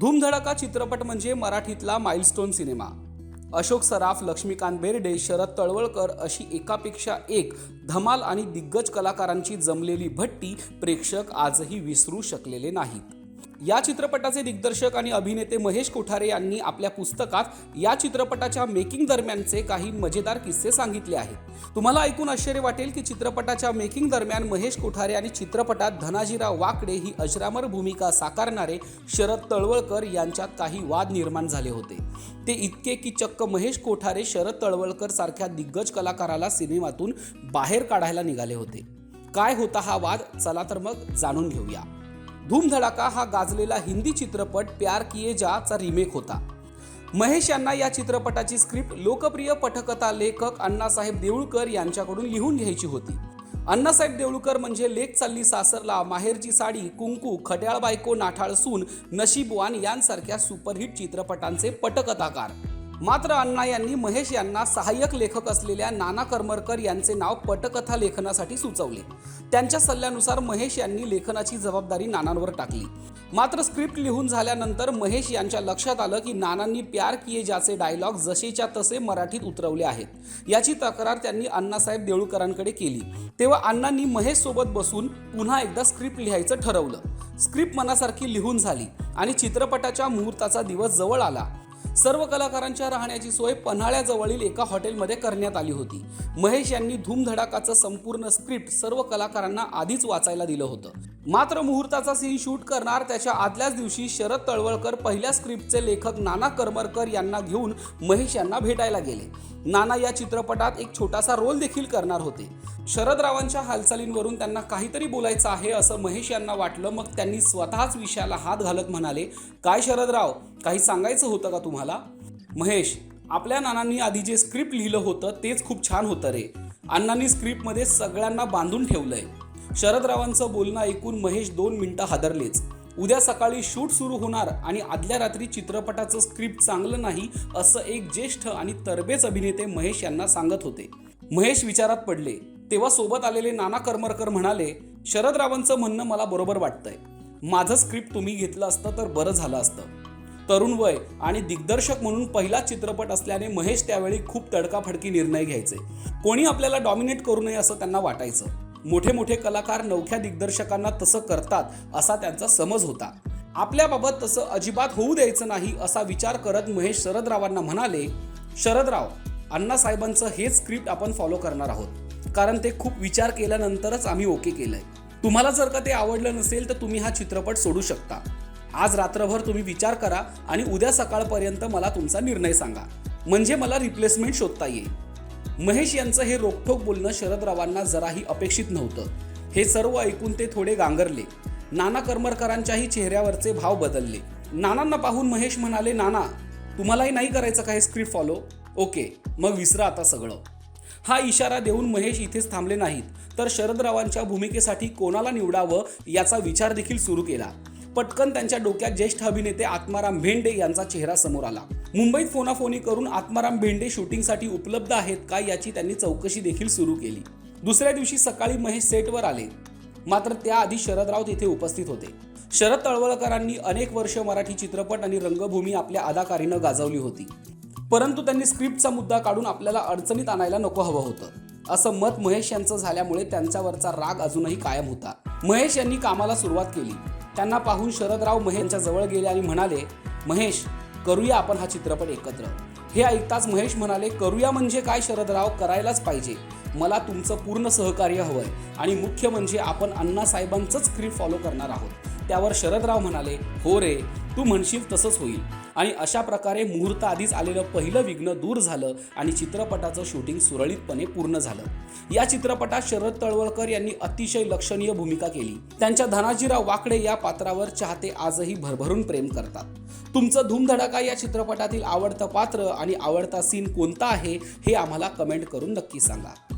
धूमधडाका चित्रपट म्हणजे मराठीतला माइलस्टोन सिनेमा. अशोक सराफ लक्ष्मीकांत बेर्डे शरद तळवळकर अशी एकापेक्षा एक धमाल आणि दिग्गज कलाकारांची जमलेली भट्टी प्रेक्षक आजही विसरू शकलेले नाहीत. या चित्रपटाचे दिग्दर्शक आणि अभिनेते महेश कोठारे यांनी आपल्या पुस्तकात या चित्रपटाच्या मेकिंग दरम्यानचे काही मजेदार किस्से सांगितले आहेत. तुम्हाला ऐकून आश्चर्य वाटेल की चित्रपटाच्या मेकिंग दरम्यान महेश कोठारे आणि चित्रपटात धनाजीराव वाकडे ही अजरामर भूमिका साकारणारे शरद तळवळकर यांच्यात काही वाद निर्माण झाले होते. ते इतके की चक्क महेश कोठारे शरद तळवळकर सारख्या दिग्गज कलाकाराला सिनेमातून बाहेर काढायला निघाले होते. काय होता हा वाद? चला तर मग जाणून घेऊया. धूमधडाका हा गाजलेला हिंदी चित्रपट प्यार किए जाचा रिमेक होता. महेश यांना या चित्रपटाची स्क्रिप्ट लोकप्रिय पटकथा लेखक अण्णासाहेब देऊळकर यांच्याकडून लिहून घ्यायची होती. अण्णासाहेब देऊळकर म्हणजे लेख चालली सासरला माहेरची साडी कुंकू खट्याळ बायको नाठाळ सून नशीबवान यांसारख्या सुपरहिट चित्रपटांचे पटकथाकार मात्र अण्णा यांनी महेश यांना सहाय्यक लेखक असलेल्या नाना करमरकर यांचे नाव पटकथा लेखनासाठी सुचवले. त्यांच्या सल्ल्यानुसार महेश यांनी लेखनाची जबाबदारी नानांवर टाकली. मात्र स्क्रिप्ट लिहून झाल्यानंतर महेश यांच्या लक्षात आलं की नानांनी प्यार किए ज्याचे डायलॉग जसेच्या तसे मराठीत उतरवले आहेत. याची तक्रार त्यांनी अण्णासाहेब देऊळकरांकडे केली. तेव्हा अण्णांनी महेश सोबत बसून पुन्हा एकदा स्क्रिप्ट लिहायचं ठरवलं. स्क्रिप्ट मनासारखी लिहून झाली आणि चित्रपटाच्या मुहूर्ताचा दिवस जवळ आला. सर्व कलाकारांच्या राहण्याची सोय पन्हाळ्याजवळील एका हॉटेलमध्ये करण्यात आली होती. महेश यांनी धूमधडाकाचं संपूर्ण स्क्रिप्ट सर्व कलाकारांना आधीच वाचायला दिलं होतं. मात्र मुहूर्ताचा सीन शूट करणार त्याच्या आदल्याच दिवशी शरद तळवळकर पहिल्या स्क्रिप्टचे लेखक नाना करमरकर यांना घेऊन महेश यांना भेटायला गेले. नाना या चित्रपटात एक छोटासा रोल देखील करणार होते. शरदरावांच्या हालचालींवरून त्यांना काहीतरी बोलायचं आहे असं महेश यांना वाटलं मग त्यांनी स्वतःच विषयाला हात घालत म्हणाले काय शरदराव काही सांगायचं होतं का तुम्हाला? महेश आपल्या नानांनी आधी जे स्क्रिप्ट लिहिलं होतं तेच खूप छान होतं रे. अण्णांनी स्क्रिप्टमध्ये सगळ्यांना बांधून ठेवलंय. शरदरावांचं बोलणं ऐकून महेश दोन मिनटं हादरलेच. उद्या सकाळी शूट सुरू होणार आणि आदल्या रात्री चित्रपटाचं स्क्रिप्ट चांगलं नाही असं एक ज्येष्ठ आणि तरबेज अभिनेते महेश यांना सांगत होते. महेश विचारात पडले. तेव्हा सोबत आलेले नाना करमरकर म्हणाले शरदरावांचं म्हणणं मला बरोबर वाटतंय. माझं स्क्रिप्ट तुम्ही घेतलं असतं तर बरं झालं असतं. तरुण वय आणि दिग्दर्शक म्हणून पहिला चित्रपट असल्याने महेश त्यावेळी खूप तडकाफडकी निर्णय घ्यायचे. कोणी आपल्याला डॉमिनेट करू नये असं त्यांना वाटायचं. मोठे मोठे कलाकार नवख्या दिग्दर्शकांना तसं करतात असा त्यांचा समज होता. आपल्याबाबत तसं अजिबात होऊ द्यायचं नाही असा विचार करत महेश शरदरावांना म्हणाले शरदराव अण्णासाहेबांचं हेच स्क्रिप्ट आपण फॉलो करणार आहोत. कारण ते खूप विचार केल्यानंतरच आम्ही ओके केलंय. तुम्हाला जर का ते आवडलं नसेल तर तुम्ही हा चित्रपट सोडू शकता. आज रात्रभर तुम्ही विचार करा आणि उद्या सकाळपर्यंत मला तुमचा निर्णय सांगा. म्हणजे मला रिप्लेसमेंट शोधता येईल. महेश यांचं हे रोखठोक बोलणं शरदरावांना जराही अपेक्षित नव्हतं. हे सर्व ऐकून ते थोडे गांगरले. नाना करमरकरांच्याही चेहऱ्यावरचे भाव बदलले. नानांना पाहून महेश म्हणाले नाना तुम्हालाही नाही करायचं का हे स्क्रिप्ट फॉलो ओके मग विसरा आता सगळं. हा इशारा देऊन महेश इथेच थांबले नाहीत. तर शरदरावांच्या भूमिकेसाठी कोणाला निवडावं याचा विचार देखील सुरू केला. पटकन त्यांच्या डोक्यात ज्येष्ठ अभिनेते आत्माराम भेंडे यांचा चेहरा समोर आला. मुंबईत फोनाफोनी करून आत्माराम भेंडे शूटिंगसाठी उपलब्ध आहेत का याची त्यांनी चौकशी देखील सुरू केली. दुसऱ्या दिवशी सकाळी महेश सेटवर आले. मात्र त्याआधी शरद राऊत येथे उपस्थित होते. शरद तळवळकरांनी अनेक वर्ष मराठी चित्रपट आणि रंगभूमी आपल्या अदाकारीनं गाजवली होती. परंतु त्यांनी स्क्रिप्टचा मुद्दा काढून आपल्याला अडचणीत आणायला नको हवं होतं. असं मत महेश यांचं झाल्यामुळे त्यांच्यावरचा राग अजूनही कायम होता. महेश यांनी कामाला सुरुवात केली. त्यांना पाहून शरदराव महेश यांच्या जवळ गेले आणि म्हणाले महेश करूया आपण हा चित्रपट एकत्र. हे ऐकताच महेश म्हणाले करूया म्हणजे काय शरदराव? करायलाच पाहिजे. मला तुमचं पूर्ण सहकार्य हवंय आणि मुख्य म्हणजे आपण अण्णासाहेबांचंच स्क्रिप्ट फॉलो करणार आहोत. त्यावर शरदराव म्हणाले हो रे तू म्हणशील तसंच होईल. आणि अशा प्रकारे मुहूर्त आधीच आलेलं पहिलं विघ्न दूर झालं आणि चित्रपटाचं शूटिंग सुरळीतपणे पूर्ण झालं. या चित्रपटात शरद तळवळकर यांनी अतिशय लक्षणीय भूमिका केली. त्यांच्या धनाजीराव वाकडे या पात्रावर चाहते आजही भरभरून प्रेम करतात. तुमचं धूमधडाका या चित्रपटातील आवडतं पात्र आणि आवडता सीन कोणता आहे हे आम्हाला कमेंट करून नक्की सांगा.